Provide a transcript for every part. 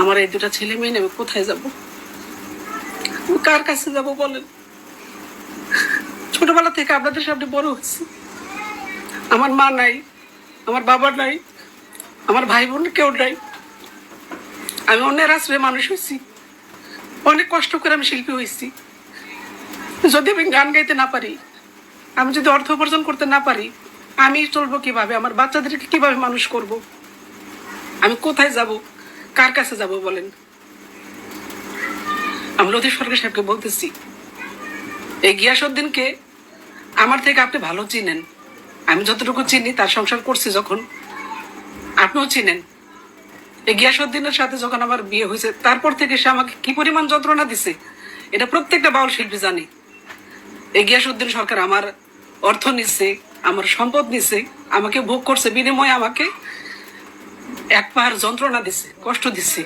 আমার এই দুটা ছেলে মেয়ে নেবে কোথায় যাব? কার কাছে যাব বলেন? ছোটবেলা থেকে আপনাদের সামনে বড় হয়েছি। আমার মা নাই, আমার বাবা নাই, আমার ভাই বোন কেউ নাই। আমি অন্যের আশ্রয়ে মানুষ হয়েছি। অনেক কষ্ট করে আমি শিল্পী হয়েছি। যদি আমি গান গাইতে না পারি, আমি যদি অর্থ উপার্জন করতে না পারি, আমি চলবো কীভাবে? আমার বাচ্চাদেরকে কীভাবে মানুষ করব? আমি কোথায় যাব? কার কাছে যাব বলেন? আমি লতিফ সরকার সাহেবকে বলতেছি, এই গিয়াসুদ্দিনকে আমার থেকে আপনি ভালো চিনেন। আমি যতটুকু চিনি তার সংসার করছি যখন। আপনিও চিনেন। এই গিয়াসুদ্দিনের সাথে যখন আমার বিয়ে হয়েছে, তারপর থেকে সে আমাকে কি পরিমাণ যন্ত্রণা দিছে, এটা প্রত্যেকটা বাউল শিল্পী জানে। এই গিয়াসুদ্দিন সরকার আমার অর্থ নিচ্ছে আমার সম্পদ নিচ্ছে আমাকে ভোগ করছে, বিনিময়ে আমাকে এক পাহাড় যন্ত্রণা দিচ্ছে কষ্ট দিচ্ছে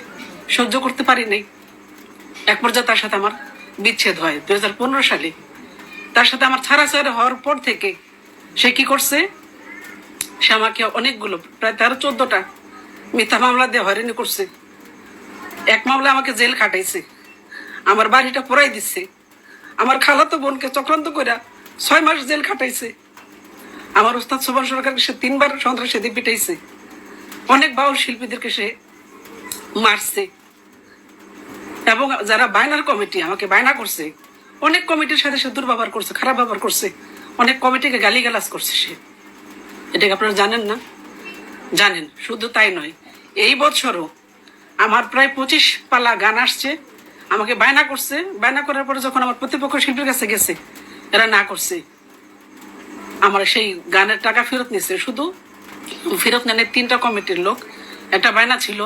সহ্য করতে পারি নাই। এক পর্যায়ে তার সাথে আমার বিচ্ছেদ হয়, দুই হাজার পনেরো সালে। তার সাথে আমার ছাড়াছাড়ি হওয়ার পর থেকে সে কি করছে? সে আমাকে অনেকগুলো, প্রায় তেরো চোদ্দটা মিথ্যা মামলা দিয়ে হয়রানি করছে। এক মামলা আমাকে জেল খাটাইছে। আমার বাড়িটা পোড়াই দিচ্ছে আমার খালাতো বোনকে চক্রান্ত করে ছয় মাস জেল খাটাইছে। আমার ওস্তাদ সুভাষ সরকারকে সে তিনবার সন্ত্রাসী পিটাইছে। অনেক বাউল শিল্পীদেরকে সে মারছে। এবং যারা বায়নার কমিটি, আমাকে বায়না করছে, অনেক কমিটির সাথে সে দুর্ব্যবহার করছে, খারাপ ব্যবহার করছে, অনেক কমিটিকে গালিগালাজ করছে সে। এটাকে আপনারা জানেন না? জানেন, শুধু তাই নয়, এই বছরও আমার প্রায় পঁচিশ পালা গান আসছে, আমাকে বায়না করছে বায়না করার পরে যখন আমার প্রতিপক্ষ শিল্পীর কাছে গেছে, এরা না করছে, আমার সেই গানের টাকা ফেরত নিছে শুধু ফেরত নেন তিনটা কমিটির লোক। একটা বায়না ছিল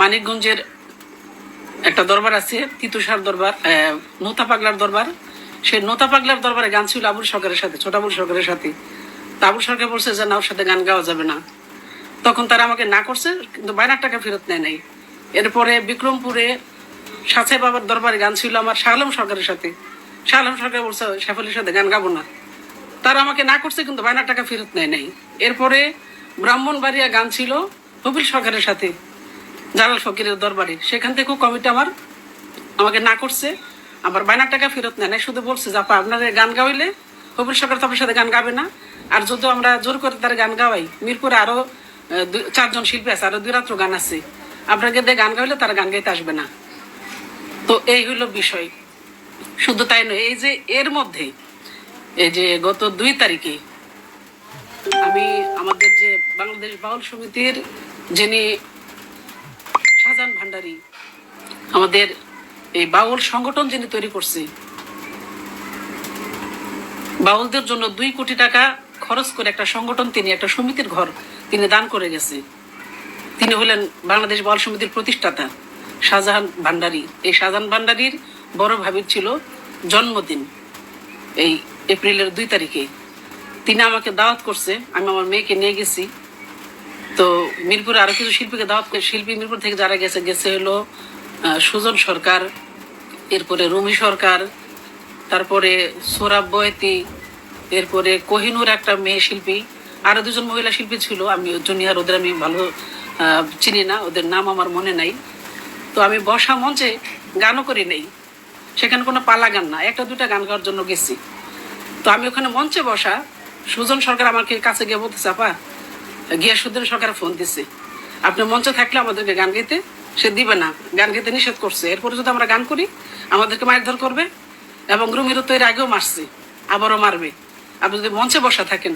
মানিকগঞ্জের একটা দরবার আছে তিতুসার দরবার নোতা পাগলার দরবার। সেই নোতা পাগলার দরবারে গান ছিল আবুল সরকারের সাথে, ছোট আবুল সরকারের সাথে। তা আবুল সরকার বলছে যে না ওর সাথে গান গাওয়া যাবে না। তখন তারা আমাকে না করছে, কিন্তু বায়নার টাকা ফেরত নেয় নাই। এরপরে বিক্রমপুরে সাঁচাই বাবার দরবারে গান ছিল আমার শাহ আলম সরকারের সাথে। শাহ আলম সরকার বলছে, শেফালির সাথে গান গাবো না। তারা আমাকে না করছে কিন্তু বায়নার টাকা ফেরত নেয় নাই। এরপরে ব্রাহ্মণবাড়িয়া গান ছিল কপিল সরকারের সাথে জালাল ফকিরের দরবারে। সেখান থেকেও কমিটি আমার আমাকে না করছে আমার বায়নার টাকা ফেরত নেয় নাই। শুধু বলছে যে আপা আপনার গান গাওয়াইলে কপিল সরকার তো আপনার সাথে গান গাবে না। আর যদি আমরা জোর করে তার গান গাওয়াই মিরপুরে আরও আহ, দুই- চারজন শিল্পী আছে আরও দুই রাত্র গান আছে। আপনাকে দিয়ে গান গাইলে তারা গান গাইতে আসবে না। তো এই হইল বিষয়। শুধু তাই নয় এই যে এর মধ্যে এই যে গত দুই তারিখে আমি আমাদের যে বাংলাদেশ বাউল সমিতির যিনি শাহজাহান ভান্ডারী, আমাদের এই বাউল সংগঠন যিনি তৈরি করছে, বাউলদের জন্য দুই কোটি টাকা খরচ করে একটা সংগঠন, তিনি একটা সমিতির ঘর তিনি দান করে গেছে। তিনি হলেন বাংলাদেশ বাউল সমিতির প্রতিষ্ঠাতা শাহজাহান ভান্ডারী। এই শাহজাহান ভান্ডারীর বড় ভাবির ছিল জন্মদিন। এই এপ্রিলের দুই তারিখে। তিনি আমাকে দাওয়াত করছে, আমি আমার মেয়েকে নিয়ে গেছি। তো মিরপুরে আরও কিছু শিল্পীকে দাওয়াত করে, শিল্পী মিরপুর থেকে যারা গেছে গেছে হলো সুজন সরকার, এরপরে রুমি সরকার, তারপরে সোরাব বয়তি এরপরে কোহিনুর একটা মেয়ে শিল্পী, আরও দুজন মহিলা শিল্পী ছিল, আমি জুনিয়র, ওদের আমি ভালো চিনি না, ওদের নাম আমার মনে নাই। তো আমি বসা মঞ্চে গানও করি নেই, সেখানে কোনো পালা গান না, একটা দুটা গান গাওয়ার জন্য গেছি। তো আমি ওখানে মঞ্চে বসা সুজন সরকার আমাকে কাছে গিয়ে বলতেছে, আপা গিয়াসুদ্দিন সরকার ফোন দিছে। আপনি মঞ্চে থাকলে আমাদেরকে গান গাইতে সে দিবে না, গান গাইতে নিষেধ করছে। এরপরে যদি আমরা গান করি, আমাদেরকে মারধর করবে এবং রুমিরও তো এর আগেও মারছে, আবারও মারবে। আপনি যদি মঞ্চে বসা থাকেন,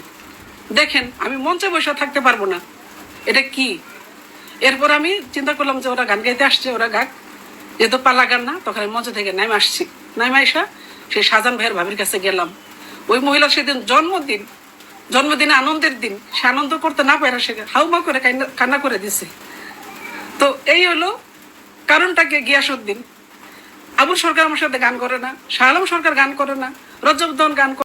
দেখেন আমি মঞ্চে বসে থাকতে পারব না। এটা কি? এরপর আমি চিন্তা করলাম যে ওরা গান গাইতে আসছে, ওরা গাক। যেহেতু পালা গান না, তখন আমি মঞ্চ থেকে নামে আসছি। নামে আসা সেই সাজান ভাইয়ের ভাবির কাছে গেলাম। ওই মহিলা সেদিন জন্মদিন জন্মদিন আনন্দের দিন, সে আনন্দ করতে না পারে সে হাউমা করে কান্না- করে দিছে। তো এই হলো কারণটাকে গিয়াসুদ্দিন আবুল সরকার আমার সাথে গান করে না, শাহ আলম সরকার গান করে না রজবদন গান করে